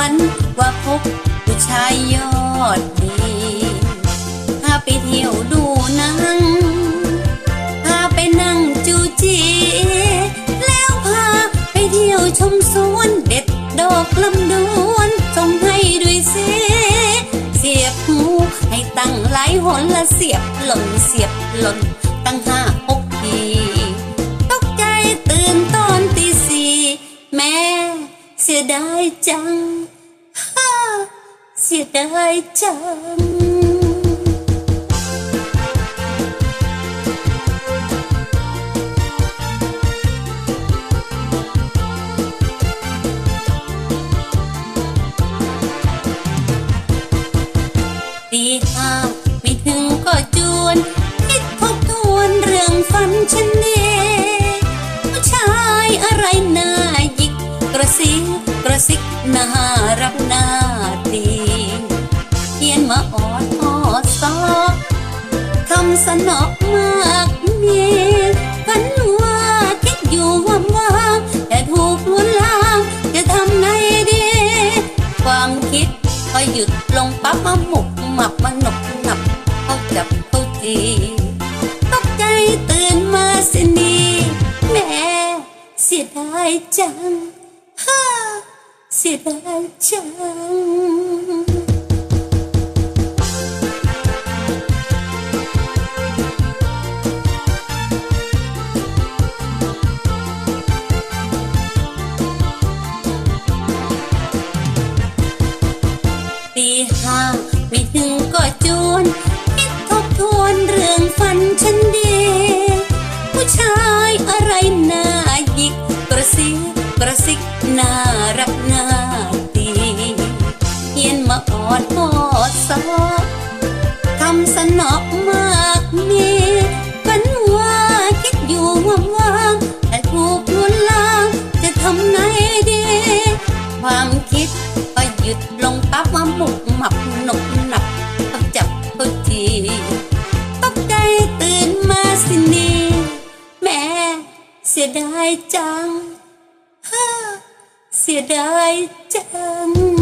ว่าพบผู้ชายยอดดีพาไปเที่ยวดูหนังพาไปนั่งจูจี แล้วพาไปเที่ยวชมสวนเด็ดดอกลำดวนส่งให้ด้วยเสเสียบหูให้ตั้งหลายหนละเสียบหล่นเสียบหล่นตั้งห้าหกทีตกใจตื่นตอนตีสี่แม่เสียดายจัง สียดายจังตีห้าไม่ถึงก็จวนคิดทบทวนเรื่องฝันฉันเองผู้ชายอะไรน้าหยิก กระซิกกระซิกน่ารับหน้าตี ยนมาออดออดซอคำสนอกมากมีฝันว่าคิดอยู่ว่าว่างแต่ถูกลวนลามจะทำไงดี ความคิดพอหยุดลงปั๊บมาหมุกหมับมาหนบหนับเขาจับเขาจีตกใจตื่นมาสินีแม่เสียดายจังฮ่าเสียดายจัง ข้าไม่ถึงก็จวนคิดทบทวนเรื่องฝันฉันดี ผู้ชายอะไรน้าหยิกกระซิกกระซิกน่ารักน่าตีเขียนมาออดออดซอคำสนอกมากมีฝันว่าคิดอยู่ว่างๆแต่ถูกลวนลามจะทำไงดี ความคิด หมับหนกหนับต้องจับเขาทีตกใจตื่นมาสินีแม่เสียดายจังฮ่าเสียดายจัง